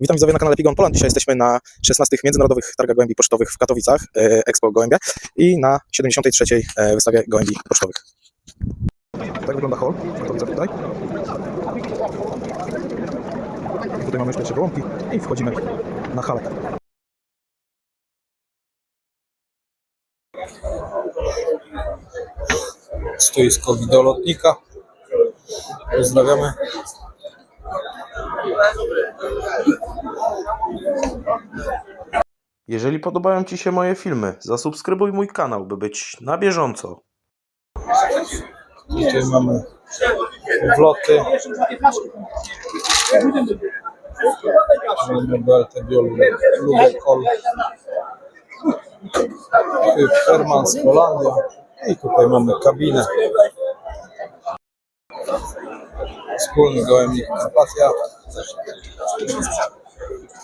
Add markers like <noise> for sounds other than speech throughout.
Witam widzowie na kanale Pigon Poland. Dzisiaj jesteśmy na 16 Międzynarodowych Targach Gołębi Pocztowych w Katowicach, e, Expo Gołębia i na 73 e, wystawie Gołębi Pocztowych. Tak wygląda hol w Katowicach tutaj. Tutaj mamy już pierwsze gołąbki i wchodzimy na halę. stoisko widolotnika. Pozdrawiamy. Jeżeli podobają Ci się moje filmy, zasubskrybuj mój kanał, by być na bieżąco. Tutaj mamy wloty. Mamy Beltę Biolu, Lubekol. Tutaj Hermans Holandia. I tutaj mamy kabinę. Wspólny gołębnik Karpatia.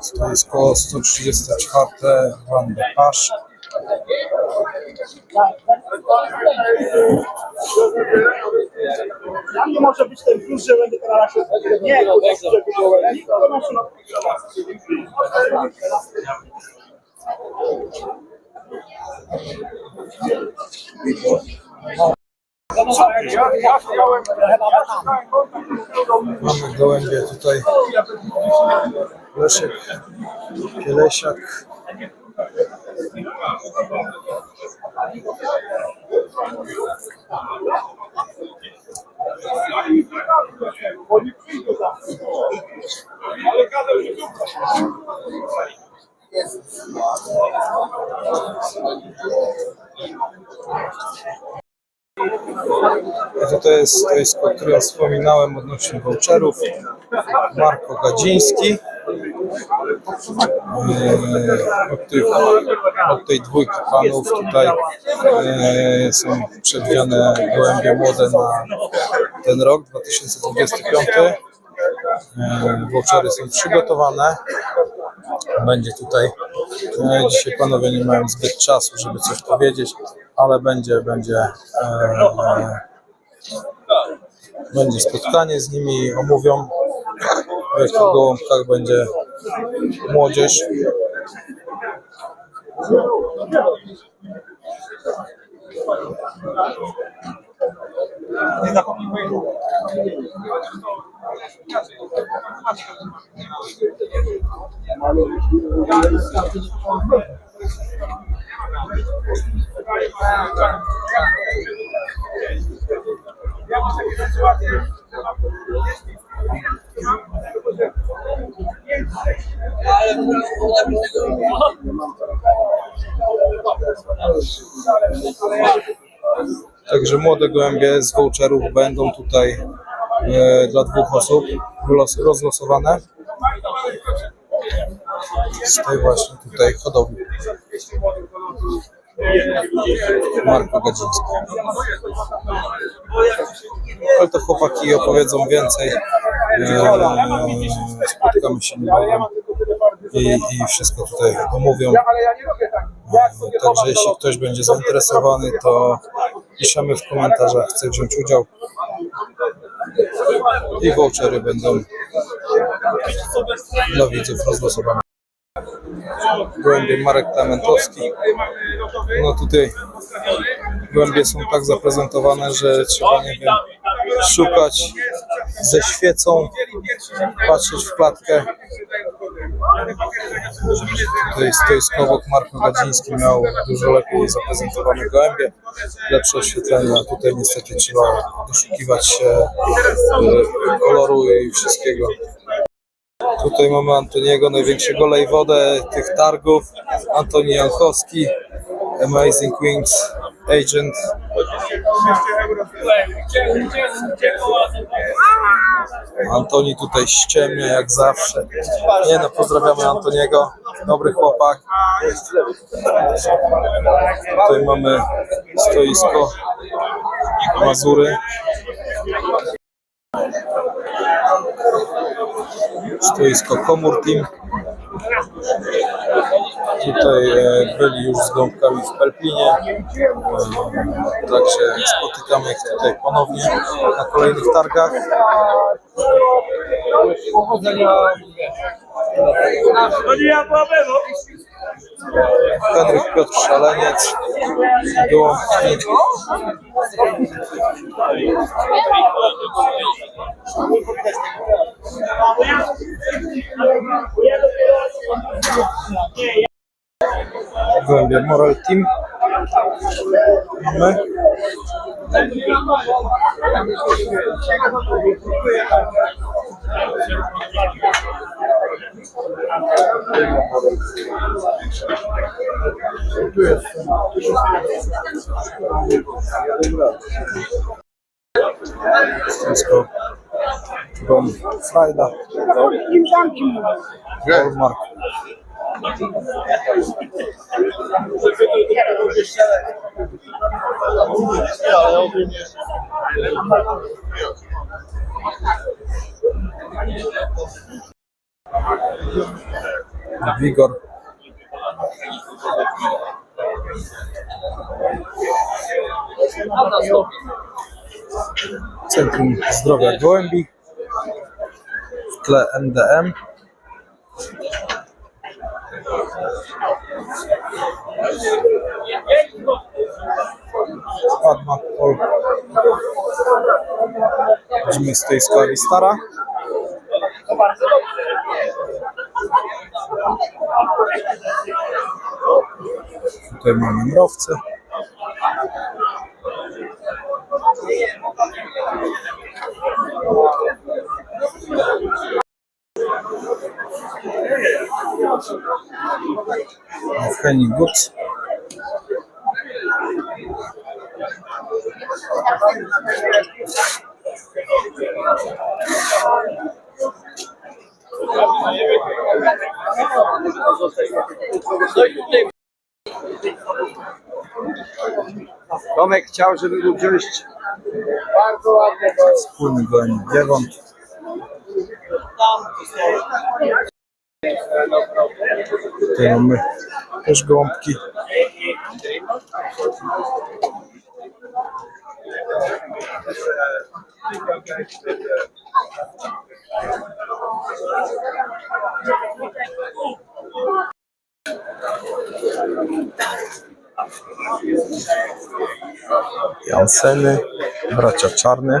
Stoisko 134 Van de Pasz. nie może być ten plus, że będę teraz nie, to jest, żeby było Mamy gołębie tutaj. Leszek, Pielesiak. To to jest stoisko, o którym wspominałem odnośnie voucherów. Marko Gadziński. Eee, Od, tych, od tej dwójki panów tutaj eee, są przewidziane gołębie młode na ten rok 2025. Eee, Vouchery są przygotowane. Będzie tutaj. e, Dzisiaj panowie nie mają zbyt czasu, żeby coś powiedzieć, ale będzie, będzie, e, będzie spotkanie z nimi, omówią w jakich gołąbkach będzie 莫就是嗯好的好的 Także młode gołębie z voucherów będą tutaj e, dla dwóch osób rozlosowane. Z tej właśnie tutaj hodowli. Marko Gadziński. Ale to chłopaki opowiedzą więcej. E, spotkamy się niebawem i, i wszystko tutaj omówią. Także jeśli ktoś będzie zainteresowany, to piszemy w komentarzach, chce wziąć udział. I vouchery będą dla widzów rozlosowane. Gołębie Marek Klementowski. No tutaj gołębie są tak zaprezentowane, że trzeba, nie wiem, szukać ze świecą, patrzeć w klatkę. Tutaj stoisko obok Marko Gadziński miał dużo lepiej zaprezentowane gołębie, lepsze oświetlenie, a tutaj niestety trzeba doszukiwać się e, koloru i wszystkiego. Tutaj mamy Antoniego, największego lejwodę tych targów. Antoni Jankowski, Amazing Wings Agent. Antoni tutaj ściemnia jak zawsze. Nie no, pozdrawiamy Antoniego. Dobry chłopak. Tutaj mamy stoisko Mazury. Stoisko Komur Team. Tutaj e, byli już z gąbkami w Pelplinie. E, Także spotykamy ich tutaj ponownie na kolejnych targach. Henryk Piotr Szaleniec. Gołąbki. Moral Team. Mamy. Stoisko Gon Frajda. Wigor. Centrum Zdrowia Gołębi. W tle NDM. Padma Pol. Widzimy stoisko Avistara. Tutaj mamy mrowce. W Henny Goods. Tomek chciał, żeby był wziąć Wspólny gołębi Giewont. Tutaj mamy też gołąbki. Janseny, bracia czarne.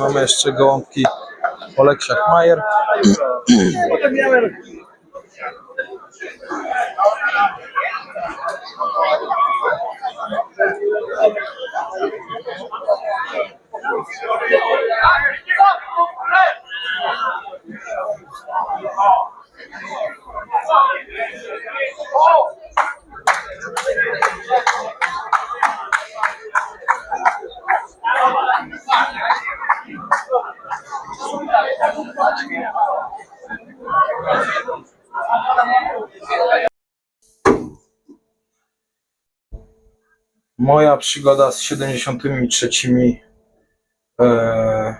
mamy jeszcze gołąbki Oleksiak Majer. <clears throat> Moja przygoda z 73 e,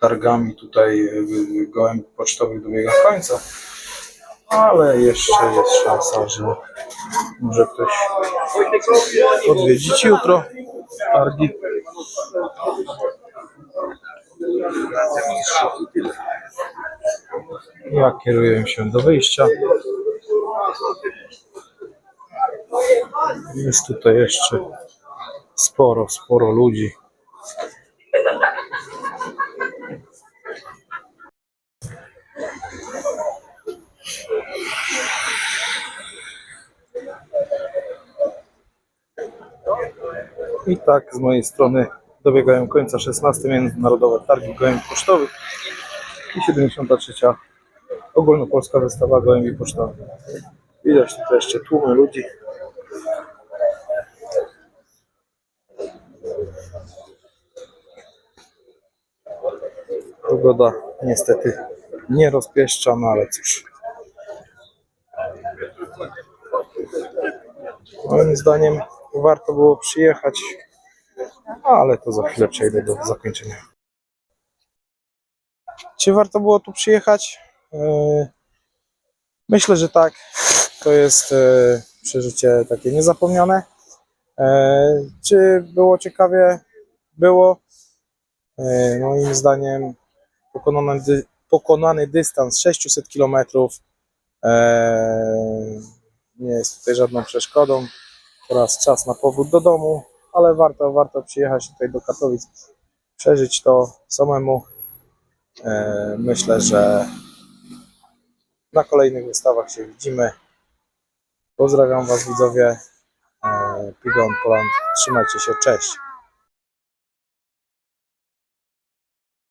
targami tutaj e, gołębi pocztowych dobiega końca. Ale jeszcze jest szansa, że może ktoś odwiedzić jutro targi. Ja kieruję się do wyjścia. Jest tutaj jeszcze sporo, sporo ludzi. I tak z mojej strony dobiegają końca 16 Międzynarodowe Targi Gołębi Pocztowych i 73. Ogólnopolska Wystawa Gołębi Pocztowych. Widać tutaj jeszcze tłumy ludzi. Pogoda niestety nie rozpieszcza, no ale cóż. Moim zdaniem warto było przyjechać, ale to za chwilę przejdę do zakończenia. Czy warto było tu przyjechać? Yy, Myślę, że tak. To jest e, przeżycie takie niezapomniane. E, Czy było ciekawie? Było. E, Moim zdaniem pokonany, pokonany dystans 600 km nie jest tutaj żadną przeszkodą. Teraz czas na powrót do domu, ale warto, warto przyjechać tutaj do Katowic, przeżyć to samemu. E, Myślę, że na kolejnych wystawach się widzimy. Pozdrawiam Was widzowie. E, Pigon Poland. Trzymajcie się, cześć.